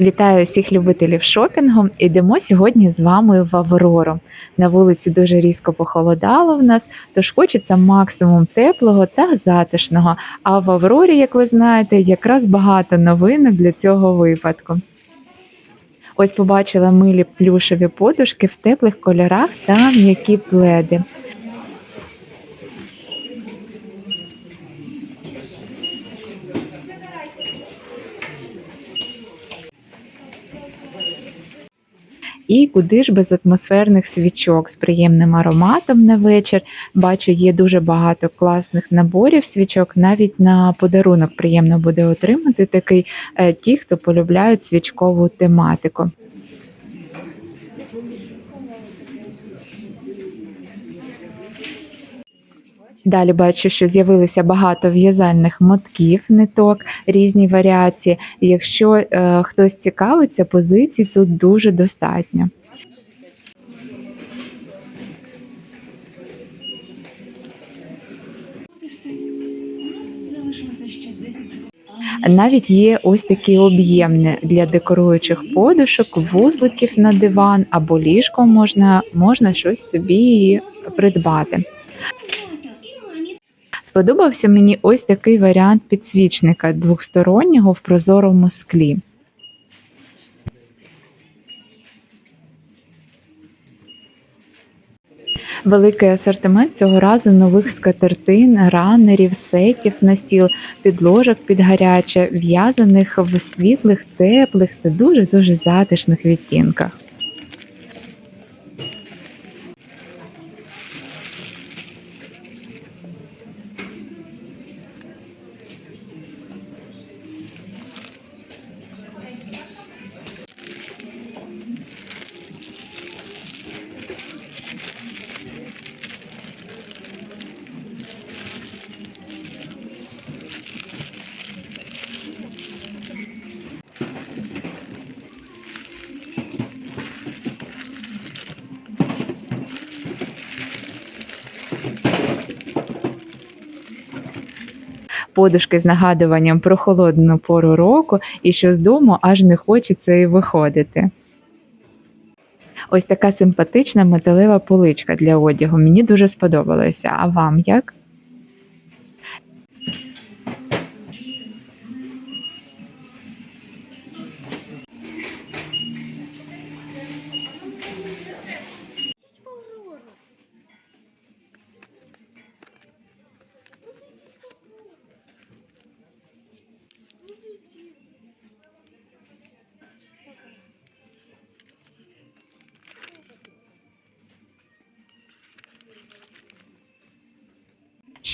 Вітаю всіх любителів шопінгу. Ідемо сьогодні з вами в Аврору. На вулиці дуже різко похолодало в нас, тож хочеться максимум теплого та затишного. А в Аврорі, як ви знаєте, якраз багато новинок для цього випадку. Ось побачила милі плюшеві подушки в теплих кольорах та м'які пледи. І куди ж без атмосферних свічок з приємним ароматом на вечір. Бачу, є дуже багато класних наборів свічок. Навіть на подарунок приємно буде отримати такий е, ті, хто полюбляють свічкову тематику. Далі бачу, що з'явилося багато в'язальних мотків, ниток, різні варіації. Якщо е, хтось цікавиться, позицій тут дуже достатньо. От і все. У нас залишилося ще 10 секунд. Навіть є ось такі об'ємні для декоруючих подушок, вузликів на диван або ліжко можна, можна щось собі придбати. Сподобався мені ось такий варіант підсвічника двохстороннього в прозорому склі. Великий асортимент цього разу нових скатертин, ранерів, сетів на стіл, підложок під гаряче, в'язаних в світлих, теплих та дуже-дуже затишних відтінках. Подушки з нагадуванням про холодну пору року, і що з дому аж не хочеться і виходити. Ось така симпатична металева поличка для одягу. Мені дуже сподобалося. А вам як?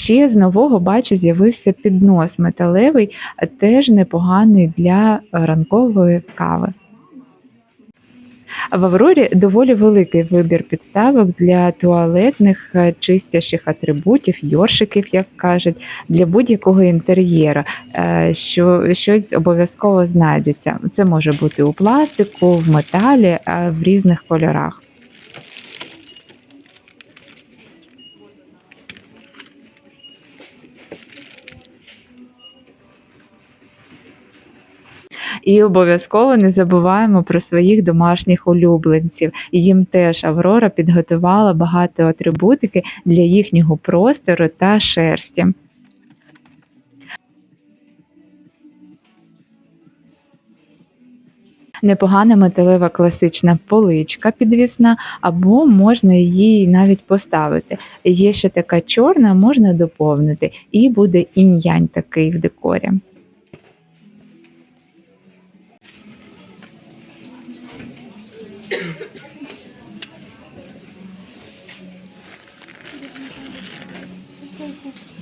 Ще з нового бачу, з'явився піднос металевий, теж непоганий для ранкової кави. В Аврорі доволі великий вибір підставок для туалетних е, чистящих атрибутів, йоршиків, як кажуть, для будь-якого інтер'єру. Е, Що щось обов'язково знайдеться. Це може бути у пластику, в металі, е, в різних кольорах. І обов'язково не забуваємо про своїх домашніх улюбленців. Їм теж Аврора підготувала багато атрибутики для їхнього простору та шерсті. Непогана металева класична поличка підвісна, або можна її навіть поставити. Є ще така чорна, можна доповнити, і буде інь-янь такий в декорі. Que bonito.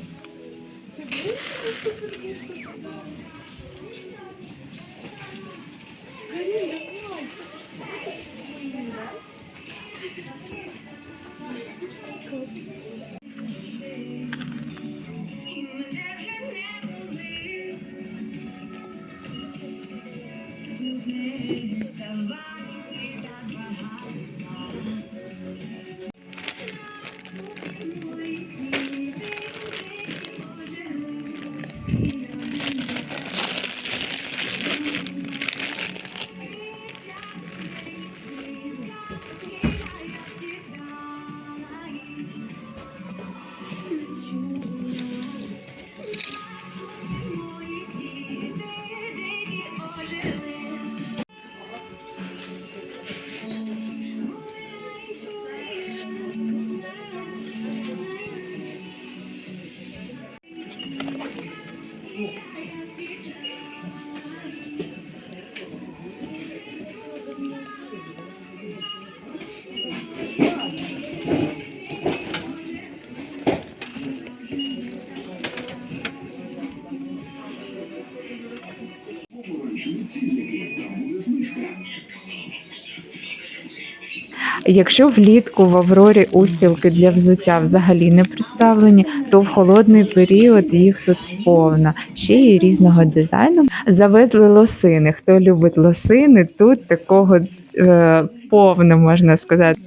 Якщо влітку в Аврорі устілки для взуття взагалі не представлені, то в холодний період їх тут повно. Ще й різного дизайну. Завезли лосини. Хто любить лосини, тут такого е, повно можна сказати.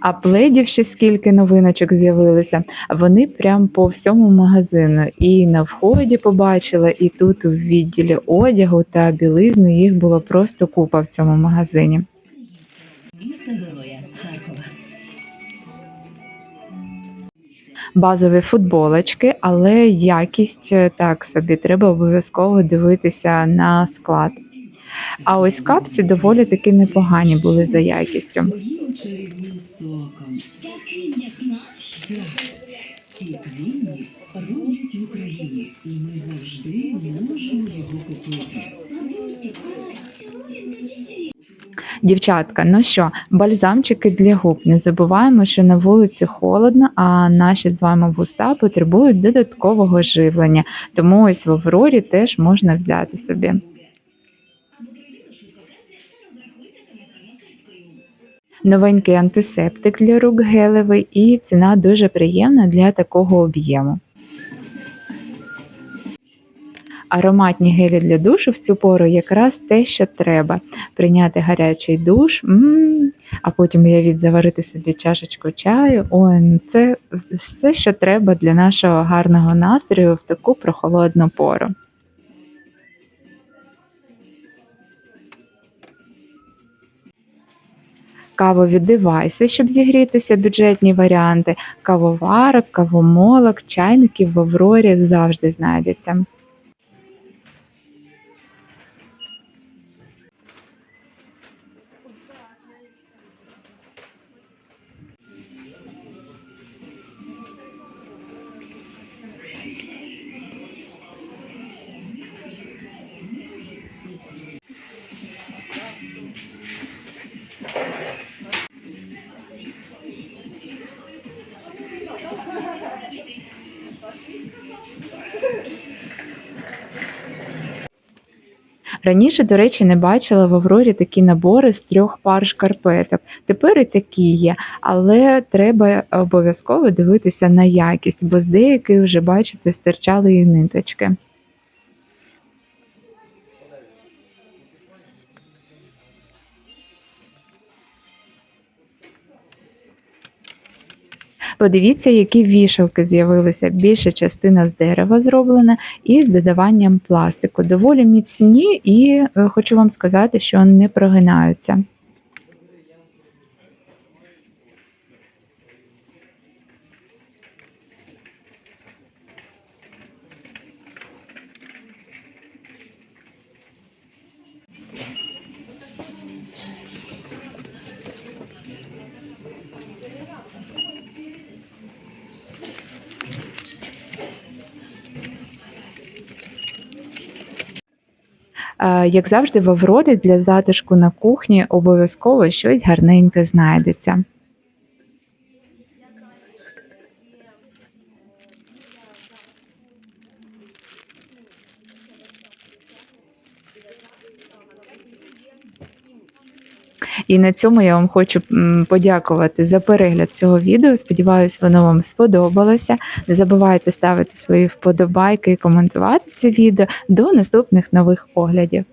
А пледів ще скільки новиночок з'явилися. Вони прям по всьому магазину. І на вході побачила, і тут у відділі одягу та білизни їх було просто купа в цьому магазині. Міста героя Харкова. Базові футболочки, але якість е, так собі треба обов'язково дивитися на склад. А ось капці доволі таки непогані були за якістю. І ми завжди можемо його Дівчатка, ну що, бальзамчики для губ. Не забуваємо, що на вулиці холодно, а наші з вами вуста потребують додаткового живлення. Тому ось в Аврорі теж можна взяти собі. Новенький антисептик для рук гелевий, і ціна дуже приємна для такого об'єму. Ароматні гелі для душу в цю пору якраз те, що треба. Прийняти гарячий душ, м а потім уявіть заварити собі чашечку чаю. Ой, ну це все, що треба для нашого гарного настрою в таку прохолодну пору. Кавові девайси, щоб зігрітися, бюджетні варіанти, кавоварок, кавомолок, чайників в Аврорі завжди знайдеться. Раніше, до речі, не бачила в Аврорі такі набори з трьох пар шкарпеток. Тепер і такі є, але треба обов'язково дивитися на якість, бо з деяких вже бачите стирчали і ниточки. Подивіться, які вішалки з'явилися. Більша частина з дерева зроблена і з додаванням пластику. Доволі міцні, і е, хочу вам сказати, що не прогинаються. Як завжди, в Аврорі для затишку на кухні обов'язково щось гарненьке знайдеться. І на цьому я вам хочу подякувати за перегляд цього відео. Сподіваюсь, воно вам сподобалося. Не забувайте ставити свої вподобайки і коментувати це відео. До наступних нових оглядів.